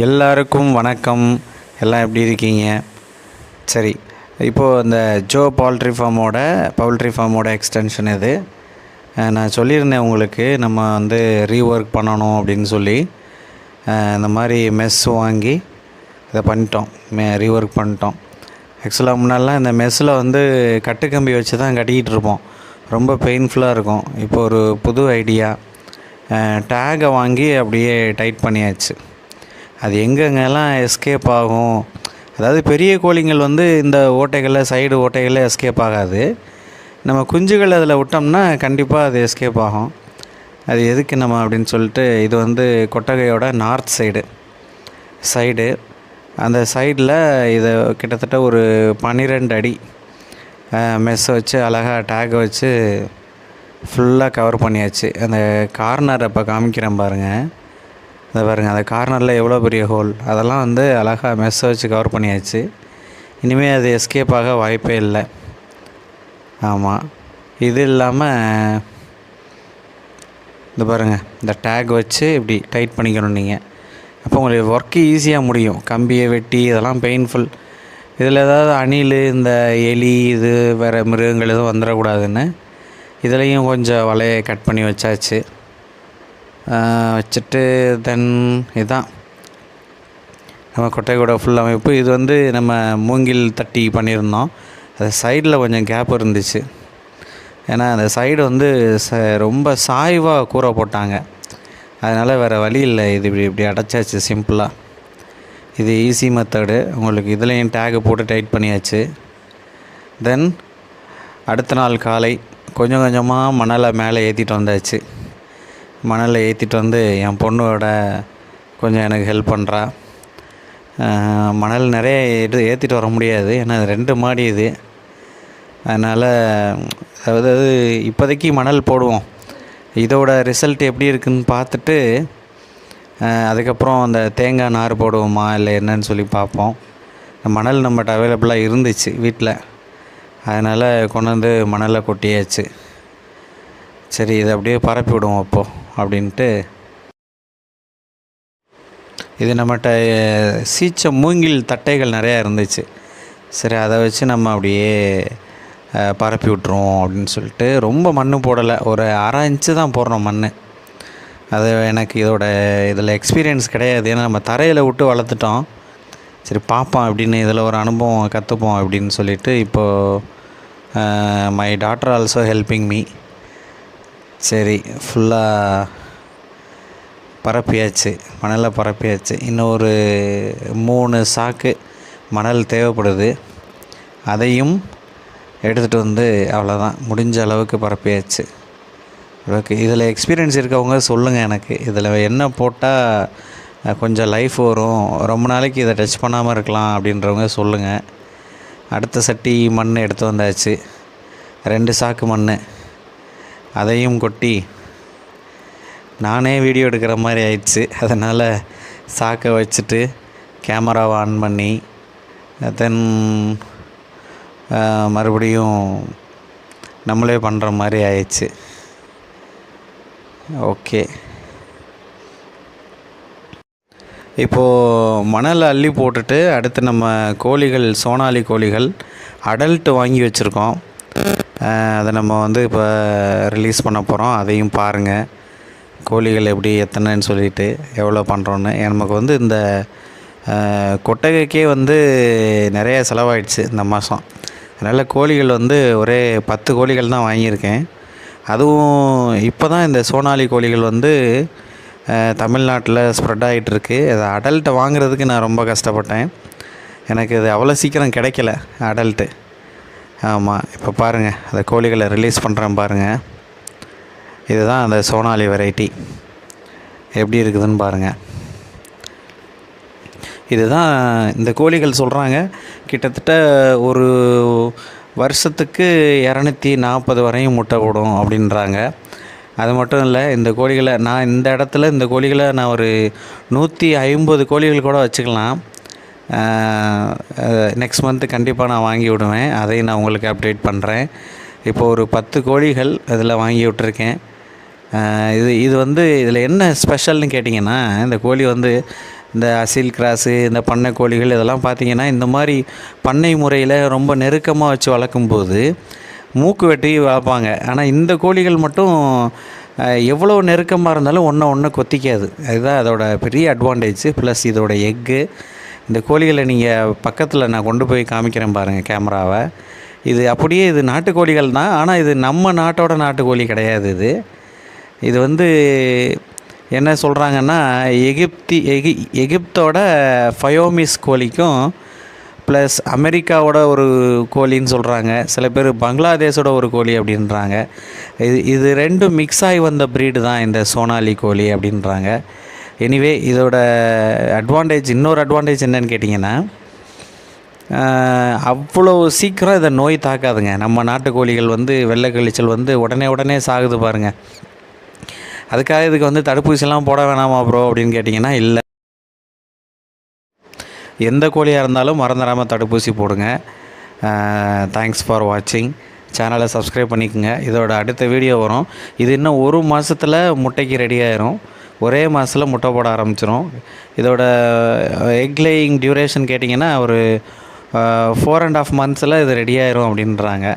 எல்லாருக்கும் வணக்கம். எல்லாம் எப்படி இருக்கீங்க? சரி இப்போது இந்த ஜோ பவுல்ட்ரி ஃபார்மோட பவுல்ட்ரி ஃபார்மோட எக்ஸ்டென்ஷன் இது நான் சொல்லியிருந்தேன் உங்களுக்கு நம்ம வந்து ரீஒர்க் பண்ணணும் அப்படின்னு சொல்லி. இந்த மாதிரி மெஸ் வாங்கி இதை பண்ணிட்டோம். மே ரீஒர்க் பண்ணிட்டோம். ஆக்சுவலாக முன்னாடிலாம் இந்த மெஸ்ஸில் வந்து கட்டுக்கம்பி வச்சு தான் கட்டிக்கிட்டு இருப்போம். ரொம்ப பெயின்ஃபுல்லாக இருக்கும். இப்போ ஒரு புது ஐடியா டேகை வாங்கி அப்படியே டைட் பண்ணியாச்சு. அது எங்கெங்கெல்லாம் எஸ்கேப் ஆகும்? அதாவது பெரிய கோழிங்கள் வந்து இந்த ஓட்டைகளில் சைடு ஓட்டைகளில் எஸ்கேப் ஆகாது. நம்ம குஞ்சுகள் அதில் விட்டோம்னா கண்டிப்பாக அது எஸ்கேப் ஆகும். அது எதுக்கு நம்ம அப்படின்னு சொல்லிட்டு இது வந்து கொட்டகையோட நார்த் சைடு சைடு அந்த சைடில் இதை கிட்டத்தட்ட ஒரு பன்னிரெண்டு அடி மெஸ் வச்சு அழகாக டேக் வச்சு ஃபுல்லாக கவர் பண்ணியாச்சு. அந்த கார்னர் இப்போ காமிக்கிறேன் பாருங்கள் இதை பாருங்கள் அந்த கார்னரில் எவ்வளோ பெரிய ஹோல் அதெல்லாம் வந்து அழகாக மெஸ்ஸை வச்சு கவர் பண்ணியாச்சு. இனிமேல் அது எஸ்கேப் ஆக வாய்ப்பே இல்லை. ஆமாம் இது இல்லாமல் இந்த பாருங்கள் இந்த டேக் வச்சு இப்படி டைட் பண்ணிக்கணும் நீங்கள் அப்போ உங்களுக்கு ஒர்க்கு ஈஸியாக முடியும். கம்பியை வெட்டி இதெல்லாம் பெயின்ஃபுல் இதில் ஏதாவது அணில் இந்த எலி இது வேறு மிருகங்கள் எதுவும் வந்துடக்கூடாதுன்னு. இதுலேயும் கொஞ்சம் வலையை கட் பண்ணி வச்சாச்சு. வச்சுட்டு தென் இதுதான் நம்ம கொட்டைக்கூட ஃபுல் அமைப்பு. இது வந்து நம்ம மூங்கில் தட்டி பண்ணியிருந்தோம். அது சைடில் கொஞ்சம் கேப் இருந்துச்சு. ஏன்னா அந்த சைடு வந்து ச ரொம்ப சாய்வாக கூரை போட்டாங்க. அதனால் வேறு வழி இல்லை. இது இப்படி இப்படி அடைச்சாச்சு சிம்பிளாக இது ஈஸி மெத்தடு உங்களுக்கு இதுலேயும் டேகு போட்டு டைட் பண்ணியாச்சு. தென் அடுத்த நாள் காலை கொஞ்சம் கொஞ்சமாக மணலை மேலே ஏற்றிட்டு வந்தாச்சு. மணலை ஏற்றிட்டு வந்து என் பொண்ணோட கொஞ்சம் எனக்கு ஹெல்ப் பண்ணுறா மணல் நிறைய இது ஏற்றிட்டு வர முடியாது. ஏன்னா ரெண்டு மாடி இது. அதனால் அதாவது இப்போதைக்கு மணல் போடுவோம். இதோட ரிசல்ட் எப்படி இருக்குன்னு பார்த்துட்டு அதுக்கப்புறம் அந்த தேங்காய் நார் போடுவோமா இல்லை என்னன்னு சொல்லி பார்ப்போம். மணல் நம்மகிட்ட அவைலபிளாக இருந்துச்சு வீட்டில். அதனால் கொண்டு வந்து மணலை கொட்டியாச்சு. சரி இதை அப்படியே பரப்பி விடுவோம் அப்போது அப்படின்ட்டு. இது நம்மகிட்ட சீச்ச மூங்கில் தட்டைகள் நிறையா இருந்துச்சு. சரி அதை வச்சு நம்ம அப்படியே பரப்பி விட்ருவோம் அப்படின்னு சொல்லிட்டு ரொம்ப மண் போடலை. ஒரு அரை இன்ச்சு தான் போடுறோம் மண் அது எனக்கு இதோட இதில் எக்ஸ்பீரியன்ஸ் கிடையாது. ஏன்னா நம்ம தரையில் விட்டு வளர்த்துட்டோம். சரி பார்ப்போம் அப்படின்னு இதில் ஒரு அனுபவம் கற்றுப்போம் அப்படின்னு சொல்லிட்டு இப்போது my daughter also helping me சரி ஃபுல்லாக பரப்பியாச்சு மணலை பரப்பியாச்சு. இன்னும் ஒரு மூணு சாக்கு மணல் தேவைப்படுது. அதையும் எடுத்துகிட்டு வந்து அவ்வளோதான் முடிஞ்ச அளவுக்கு பரப்பியாச்சு. ஓகே இதில் எக்ஸ்பீரியன்ஸ் இருக்கவங்க சொல்லுங்கள் எனக்கு. இதில் என்ன போட்டால் கொஞ்சம் லைஃப் வரும். ரொம்ப நாளைக்கு இதை டச் பண்ணாமல் இருக்கலாம் அப்படின்றவங்க சொல்லுங்கள் அடுத்த சட்டி மண் எடுத்து வந்தாச்சு. ரெண்டு சாக்கு மண் அதையும் கொட்டி நானே வீடியோ எடுக்கிற மாதிரி ஆயிடுச்சு. அதனால் சாக்கை வச்சுட்டு கேமராவை ஆன் பண்ணி தென் மறுபடியும் நம்மளே பண்ணுற மாதிரி ஆயிடுச்சு. ஓகே. இப்போது மணலை அள்ளி போட்டுட்டு அடுத்து நம்ம கோழிகள் சோனாலி கோழிகள் அடல்ட்டு வாங்கி வச்சுருக்கோம். அதை நம்ம வந்து இப்போ ரிலீஸ் பண்ண போகிறோம் அதையும் பாருங்கள் கோழிகள் எப்படி எத்தனைன்னு சொல்லிட்டு எவ்வளோ பண்ணுறோன்னு நமக்கு வந்து இந்த கொட்டகைக்கே வந்து நிறைய செலவாயிடுச்சு இந்த மாதம் அதனால் கோழிகள் வந்து ஒரே பத்து கோழிகள் தான் வாங்கியிருக்கேன். அதுவும் இப்போ தான் இந்த சோனாலி கோழிகள் வந்து தமிழ்நாட்டில் ஸ்ப்ரெட் ஆகிட்டுருக்கு அது அதை அடல்ட்டை வாங்குறதுக்கு நான் ரொம்ப கஷ்டப்பட்டேன். எனக்கு இது அவ்வளோ சீக்கிரம் கிடைக்கல அடல்ட்டு ஆமாம் இப்போ பாருங்கள் அந்த கோழிகளை ரிலீஸ் பண்ணுறேன் பாருங்கள் இதுதான் அந்த சோனாலி வெரைட்டி எப்படி இருக்குதுன்னு பாருங்கள் இதுதான் இந்த கோழிகள் சொல்கிறாங்க கிட்டத்தட்ட ஒரு வருஷத்துக்கு இரநூத்தி நாற்பது வரையும் முட்டை போடும் அப்படின்றாங்க. அது மட்டும் இல்லை இந்த கோழிகளை நான் இந்த இடத்துல இந்த கோழிகளை நான் ஒரு நூற்றி ஐம்பது கோழிகள் கூட வச்சுக்கலாம். நெக்ஸ்ட் மந்த்து கண்டிப்பாக நான் வாங்கி விடுவேன். அதையும் நான் உங்களுக்கு அப்டேட் பண்ணுறேன் இப்போ ஒரு பத்து கோழிகள் இதில் வாங்கி விட்டுருக்கேன். இது இது வந்து இதில் என்ன ஸ்பெஷல்னு கேட்டிங்கன்னா இந்த கோழி வந்து இந்த அசில் கிராஸு இந்த பண்ணை கோழிகள் இதெல்லாம் பார்த்தீங்கன்னா இந்த மாதிரி பண்ணை முறையில் ரொம்ப நெருக்கமாக வச்சு வளர்க்கும்போது மூக்கு வெட்டி வளர்ப்பாங்க. ஆனால் இந்த கோழிகள் மட்டும் எவ்வளோ நெருக்கமாக இருந்தாலும் ஒன்றை ஒன்று கொத்திக்காது. அதுதான் அதோட பெரிய அட்வான்டேஜ் ப்ளஸ் இதோட எக்கு இந்த கோழிகளை நீங்கள் பக்கத்தில் நான் கொண்டு போய் காமிக்கிறேன் பாருங்கள் கேமராவை. இது அப்படியே இது நாட்டுக்கோழிகள் தான். ஆனால் இது நம்ம நாட்டோட நாட்டுக்கோழி கிடையாது இது. இது வந்து என்ன சொல்கிறாங்கன்னா எகிப்தி எகி எகிப்தோட ஃபயோமிஸ் கோழிக்கும் ப்ளஸ் அமெரிக்காவோட ஒரு கோழின்னு சொல்கிறாங்க சில பேர் பங்களாதேஷோட ஒரு கோழி அப்படின்றாங்க. இது இது ரெண்டும் மிக்ஸ் ஆகி வந்த ப்ரீடு தான் இந்த சோனாலி கோழி அப்படின்றாங்க. எனிவே இதோட அட்வான்டேஜ் இன்னொரு அட்வான்டேஜ் என்னன்னு கேட்டிங்கன்னா அவ்வளோ சீக்கிரம் இதை நோய் தாக்காதுங்க. நம்ம நாட்டுக்கோழிகள் வந்து வெள்ளை கழிச்சல் வந்து உடனே உடனே சாகுது பாருங்கள் அதுக்காக இதுக்கு வந்து தடுப்பூசிலாம் போட வேணாமா ப்ரோ அப்படின்னு கேட்டிங்கன்னா இல்லை. எந்த கோழியாக இருந்தாலும் மறந்துடாமல் தடுப்பூசி போடுங்க. தேங்க்ஸ் ஃபார் வாட்சிங் சேனலை சப்ஸ்கிரைப் பண்ணிக்கோங்க. இதோட அடுத்த வீடியோ வரும். இது இன்னும் ஒரு மாதத்தில் முட்டைக்கு ரெடி ஆயிரும். ஒரே மாதத்தில் முட்டை போட ஆரம்பிச்சிடும் இதோட எக் லேயிங் டியூரேஷன் கேட்டிங்கன்னா ஒரு ஃபோர் அண்ட் ஆஃப் மந்த்ஸில் இது ரெடி ஆயிரும் அப்படின்றாங்க.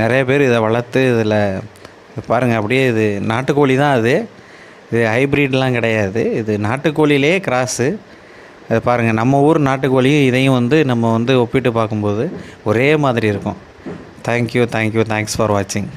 நிறைய பேர் இதை வளர்த்து இதில் பாருங்கள் அப்படியே இது நாட்டுக்கோழி தான் அது. இது ஹைப்ரிட்லாம் கிடையாது. இது நாட்டுக்கோழியிலே கிராஸு அது பாருங்கள் நம்ம ஊர் நாட்டுக்கோழியும் இதையும் வந்து நம்ம வந்து ஒப்பிட்டு பார்க்கும்போது ஒரே மாதிரி இருக்கும். தேங்க்யூ தேங்க்யூ தேங்க்ஸ் ஃபார் வாட்சிங்